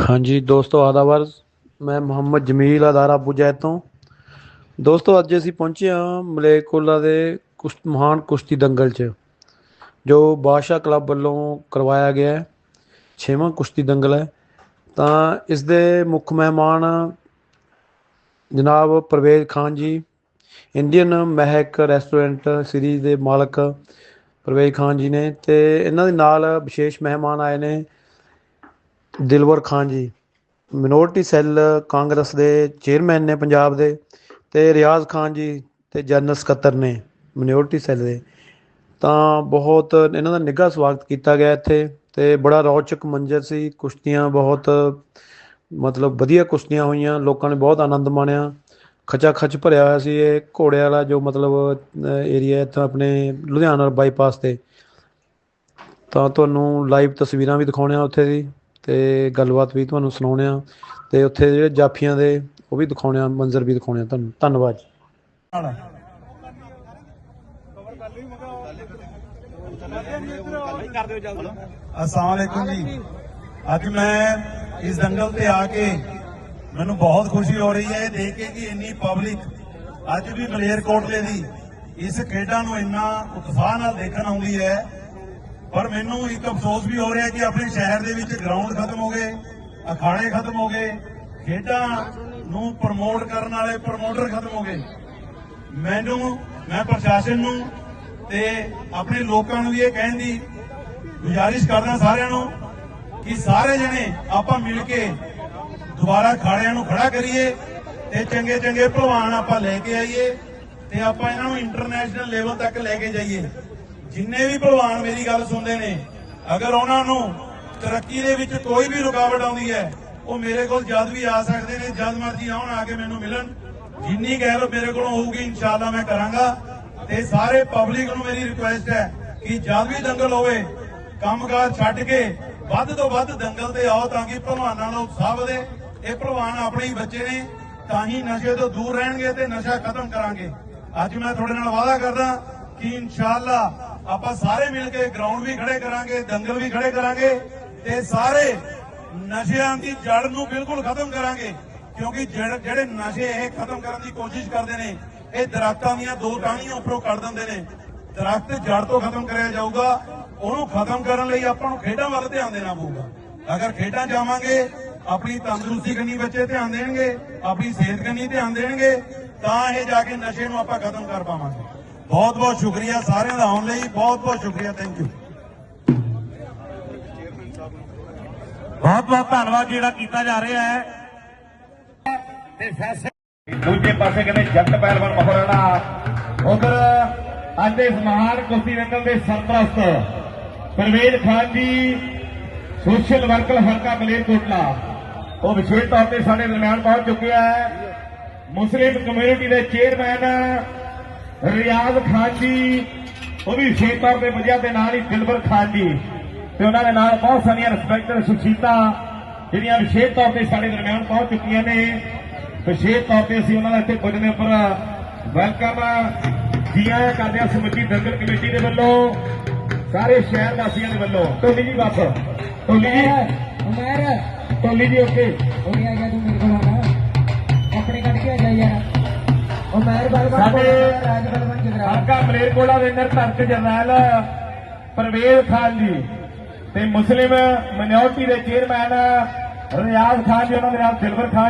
ਹਾਂਜੀ, ਦੋਸਤੋ ਆਦਾਬਰ ਮੈਂ ਮੁਹੰਮਦ ਜਮੀਲ ਅਦਾਰਾ ਬੁਜੈਤ ਤੋਂ ਦੋਸਤੋ, ਅੱਜ ਅਸੀਂ ਪਹੁੰਚੇ ਹਾਂ ਮਲੇਕੋਲਾ ਦੇ ਕੁਸ਼ਤ ਮਹਾਨ ਕੁਸ਼ਤੀ ਦੰਗਲ 'ਚ, ਜੋ ਬਾਦਸ਼ਾਹ ਕਲੱਬ ਵੱਲੋਂ ਕਰਵਾਇਆ ਗਿਆ ਹੈ। ਛੇਵਾਂ ਕੁਸ਼ਤੀ ਦੰਗਲ ਹੈ। ਤਾਂ ਇਸ ਦੇ ਮੁੱਖ ਮਹਿਮਾਨ ਜਨਾਬ ਪਰਵੇਜ਼ ਖਾਨ ਜੀ, ਇੰਡੀਅਨ ਮਹਿਕ ਰੈਸਟੋਰੈਂਟ ਸੀਰੀਜ਼ ਦੇ ਮਾਲਕ ਪਰਵੇਜ਼ ਖਾਨ ਜੀ ਨੇ ਤੇ ਇਹਨਾਂ ਦੇ ਨਾਲ ਵਿਸ਼ੇਸ਼ ਮਹਿਮਾਨ ਆਏ ਨੇ। ਦਿਲਵਰ ਖਾਨ ਜੀ ਮਿਨੋਰਟੀ ਸੈੱਲ ਕਾਂਗਰਸ ਦੇ ਚੇਅਰਮੈਨ ਨੇ ਪੰਜਾਬ ਦੇ ਤੇ ਰਿਆਜ਼ ਖਾਨ ਜੀ ਤੇ ਜਨਰਲ ਸਕੱਤਰ ਨੇ ਮਿਨੋਰਟੀ ਸੈੱਲ ਦੇ। ਤਾਂ ਬਹੁਤ ਇਹਨਾਂ ਦਾ ਨਿੱਘਾ ਸਵਾਗਤ ਕੀਤਾ ਗਿਆ ਇੱਥੇ ਤੇ ਬੜਾ ਰੌਚਕ ਮੰਜ਼ਰ ਸੀ, ਕੁਸ਼ਤੀਆਂ ਬਹੁਤ, ਮਤਲਬ ਵਧੀਆ ਕੁਸ਼ਤੀਆਂ ਹੋਈਆਂ, ਲੋਕਾਂ ਨੇ ਬਹੁਤ ਆਨੰਦ ਮਾਣਿਆ ਖਚਾ ਖਚ ਭਰਿਆ ਹੋਇਆ ਸੀ ਇਹ ਘੋੜੇ ਵਾਲਾ ਜੋ ਮਤਲਬ ਏਰੀਆ ਤਾਂ ਆਪਣੇ ਲੁਧਿਆਣਾ ਬਾਈਪਾਸ ਤੇ। ਤਾਂ ਤੁਹਾਨੂੰ ਲਾਈਵ ਤਸਵੀਰਾਂ ਵੀ ਦਿਖਾਉਣੇ ਆ ਉੱਥੇ ਦੀ। ਤੇ ਗੱਲਬਾਤ ਵੀ ਤੁਹਾਨੂੰ ਸੁਣਾਉਣੇ ਆ ਤੇ ਉੱਥੇ ਜਿਹੜੇ ਜਾਫੀਆਂ ਦੇ, ਉਹ ਵੀ ਦਿਖਾਉਣੇ ਆ ਮੰਜ਼ਰ ਵੀ ਦਿਖਾਉਣੇ ਆ ਤੁਹਾਨੂੰ ਧੰਨਵਾਦ ਜੀ। ਅਸਲਾਮ ਅਲੈਕੁਮ ਜੀ। ਅੱਜ ਮੈਂ ਇਸ ਦੰਗਲ ਤੇ ਆ ਕੇ ਮੈਨੂੰ ਬਹੁਤ ਖੁਸ਼ੀ ਹੋ ਰਹੀ ਹੈ। ਇਹ ਦੇਖ ਕੇ ਕਿ ਇੰਨੀ ਪਬਲਿਕ ਅੱਜ ਵੀ ਮਲੇਰਕੋਟਲੇ ਦੀ ਇਸ ਖੇਡਾਂ ਨੂੰ ਇੰਨਾ ਉਤਸ਼ਾਹ ਨਾਲ ਦੇਖਣ ਆਉਂਦੀ ਹੈ। ਪਰ ਮੈਨੂੰ ਇੱਕ ਅਫਸੋਸ ਵੀ ਹੋ ਰਿਹਾ ਕਿ ਆਪਣੇ ਸ਼ਹਿਰ ਦੇ ਵਿੱਚ ਗਰਾਊਂਡ ਖਤਮ ਹੋ ਗਏ, ਅਖਾੜੇ ਖਤਮ ਹੋ ਗਏ, ਖੇਡਾਂ ਨੂੰ ਪ੍ਰਮੋਟ ਕਰਨ ਵਾਲੇ ਪ੍ਰਮੋਟਰ ਖਤਮ ਹੋ ਗਏ। ਮੈਨੂੰ, ਮੈਂ ਪ੍ਰਸ਼ਾਸਨ ਨੂੰ ਤੇ ਆਪਣੇ ਲੋਕਾਂ ਨੂੰ ਵੀ ਇਹ ਕਹਿਣ ਦੀ ਗੁਜ਼ਾਰਿਸ਼ ਕਰਦਾ ਸਾਰਿਆਂ ਨੂੰ ਕਿ ਸਾਰੇ ਜਣੇ ਆਪਾਂ ਮਿਲ ਕੇ ਦੁਬਾਰਾ ਖਾੜਿਆਂ ਨੂੰ ਖੜਾ ਕਰੀਏ ਤੇ ਚੰਗੇ ਚੰਗੇ ਭਲਵਾਨ ਆਪਾਂ ਲੈ ਕੇ ਆਈਏ ਤੇ ਆਪਾਂ ਇਹਨਾਂ ਨੂੰ ਇੰਟਰਨੈਸ਼ਨਲ ਲੈਵਲ ਤੱਕ ਲੈ ਕੇ ਜਾਈਏ। ਜਿੰਨੇ ਵੀ ਭਲਵਾਨ ਮੇਰੀ ਗੱਲ ਸੁਣਦੇ ਨੇ, ਅਗਰ ਉਹਨਾਂ ਨੂੰ ਤਰੱਕੀ ਦੇ ਵਿੱਚ ਕੋਈ ਵੀ ਰੁਕਾਵਟ ਆਉਂਦੀ ਹੈ, ਉਹ ਮੇਰੇ ਕੋਲ ਜਦ ਵੀ ਆ ਸਕਦੇ ਨੇ, ਜਦ ਮਰਜ਼ੀ ਆਉਣ, ਆ ਕੇ ਮੈਨੂੰ ਮਿਲਣ। ਜਿੰਨੀ ਕਹਿ ਮੇਰੇ ਕੋਲੋਂ ਹੋਊਗੀ, ਇਨਸ਼ਾਅੱਲਾ ਮੈਂ ਕਰਾਂਗਾ। ਤੇ ਸਾਰੇ ਪਬਲਿਕ ਨੂੰ ਮੇਰੀ ਰਿਕੁਐਸਟ ਹੈ ਕਿ ਜਦ ਵੀ ਦੰਗਲ ਹੋਵੇ, ਕੰਮਕਾਰ ਛੱਡ ਕੇ ਵੱਧ ਤੋਂ ਵੱਧ ਦੰਗਲ ਤੇ ਆਓ ਤਾਂ ਕਿ ਭਲਵਾਨਾਂ ਦਾ ਉਤਸ਼ਾਹ ਵਧੇ ਇਹ ਭਲਵਾਨ ਆਪਣੇ ਹੀ ਬੱਚੇ ਨੇ, ਤਾਂ ਹੀ ਨਸ਼ੇ ਤੋਂ ਦੂਰ ਰਹਿਣਗੇ ਤੇ ਨਸ਼ਾ ਖਤਮ ਕਰਾਂਗੇ। ਅੱਜ ਮੈਂ ਤੁਹਾਡੇ ਨਾਲ ਵਾਅਦਾ ਕਰਦਾ ਕਿ ਇਨਸ਼ਾਅੱਲਾ ਆਪਾਂ ਸਾਰੇ ਮਿਲ ਕੇ ਗਰਾਊਂਡ ਵੀ ਖੜੇ ਕਰਾਂਗੇ ਦੰਗਲ ਵੀ ਖੜੇ ਕਰਾਂਗੇ ਤੇ ਸਾਰੇ ਨਸ਼ਿਆਂ ਦੀ ਜੜ ਨੂੰ ਬਿਲਕੁਲ ਖਤਮ ਕਰਾਂਗੇ। ਕਿਉਂਕਿ ਜਿਹੜੇ ਜਿਹੜੇ ਨਸ਼ੇ ਇਹ ਖਤਮ ਕਰਨ ਦੀ ਕੋਸ਼ਿਸ਼ ਕਰਦੇ ਨੇ, ਇਹ ਦਰਖਤਾਂ ਦੀਆਂ ਦੋ ਟਾਹਣੀਆਂ ਉੱਪਰੋਂ ਕੱਢ ਦਿੰਦੇ ਨੇ। ਦਰਖਤ ਜੜ ਤੋਂ ਖਤਮ ਕਰਿਆ ਜਾਊਗਾ, ਉਹਨੂੰ ਖਤਮ ਕਰਨ ਲਈ ਆਪਾਂ ਨੂੰ ਖੇਡਾਂ ਵੱਲ ਧਿਆਨ ਦੇਣਾ ਪਊਗਾ। ਅਗਰ ਖੇਡਾਂ ਜਾਵਾਂਗੇ, ਆਪਣੀ ਤੰਦਰੁਸਤੀ ਕੰਨੀ ਬੱਚੇ ਧਿਆਨ ਦੇਣਗੇ, ਆਪਣੀ ਸਿਹਤ ਕੰਨੀ ਧਿਆਨ ਦੇਣਗੇ, ਤਾਂ ਇਹ ਜਾ ਕੇ ਨਸ਼ੇ ਨੂੰ ਆਪਾਂ ਖਤਮ ਕਰ ਪਾਵਾਂਗੇ। ਬਹੁਤ ਬਹੁਤ ਸ਼ੁਕਰੀਆ ਸਾਰਿਆਂ ਦਾ ਆਉਣ ਲਈ। ਬਹੁਤ ਬਹੁਤ ਸ਼ੁਕਰੀਆ ਥੈਂਕ ਯੂ ਬਹੁਤ ਬਹੁਤ ਧੰਨਵਾਦ ਜਿਹੜਾ ਕੀਤਾ ਜਾ ਰਿਹਾ ਹੈ। ਤੇ ਫੈਸਲੇ ਦੂਜੇ ਪਾਸੇ ਕਹਿੰਦੇ ਜੱਟ ਪਹਿਲਵਾਨ ਮਹੋਰਾਣਾ ਉਧਰ ਅੱਜ ਦੇ ਇਸ ਮਹਾਨ ਕੁਸ਼ਤੀ ਦੰਗਲ ਦੇ ਸਰਪ੍ਰਸਤ ਪਰਵੇਜ਼ ਖਾਨ ਜੀ, ਸੋਸ਼ਲ ਵਰਕਰ ਹਲਕਾ ਮਲੇਰਕੋਟਲਾ ਉਹ ਵਿਸ਼ੇਸ਼ ਤੌਰ ਤੇ ਸਾਡੇ ਦਰਮਿਆਨ ਪਹੁੰਚ ਚੁੱਕਿਆ ਹੈ। ਮੁਸਲਿਮ ਕਮਿਊਨਿਟੀ ਦੇ ਚੇਅਰਮੈਨ ਰਿਆਜ਼ ਖਾਨ ਜੀ ਉਹ ਵੀ ਵਿਸ਼ੇਸ਼ ਤੌਰ ਤੇ ਵਜ੍ਹਾ ਦੇ ਨਾਲ ਹੀ ਦਿਲਬਰ ਖਾਨ ਜੀ। ਤੇ ਉਹਨਾਂ ਦੇ ਨਾਲ ਬਹੁਤ ਸਾਰੀਆਂ ਰਿਸਪੈਕਟਡ ਸ਼ਖਸੀਅਤਾਂ ਜਿਹੜੀਆਂ ਵਿਸ਼ੇਸ਼ ਤੌਰ ਤੇ ਸਾਡੇ ਦਰਮਿਆਨ ਪਹੁੰਚ ਚੁੱਕੀਆਂ ਨੇ। ਵਿਸ਼ੇਸ਼ ਤੌਰ ਤੇ ਅਸੀਂ ਉਹਨਾਂ ਦਾ ਇੱਥੇ ਪੁੱਜਣੇ ਉੱਪਰ ਵੈਲਕਮ ਜੀ ਆਇਆਂ ਕਰਦੇ ਹਾਂ ਸਮੁੱਚੀ ਦੰਗਲ ਕਮੇਟੀ ਦੇ ਵੱਲੋਂ ਸਾਰੇ ਸ਼ਹਿਰ ਵਾਸੀਆਂ ਦੇ ਵੱਲੋਂ। ਢੋਲੀ ਜੀ ਬਸ ਢੋਲੀ ਜੀ। ਉਮਰ। ਢੋਲੀ ਜੀ ਓਕੇ। ਉਹ ਆ ਗਿਆ ਤੂੰ ਮੇਰੇ ਕੋਲ। ਸਾਡੇ ਹਲਕਾ ਮਲੇਰਕੋਲਾ ਦੇ ਅੰਦਰ ਧਰਤ ਜਰਨੈਲ ਪਰਵੇਜ਼ ਖਾਨ ਜੀ ਤੇ ਮੁਸਲਿਮ ਮਿਨੋਰਟੀ ਦੇ ਚੇਅਰਮੈਨ ਰਿਆਜ਼ ਖਾਨ ਜੀ ਉਹਨਾਂ ਦੇ ਨਾਲ ਦਿਲਬਰ ਖਾਨ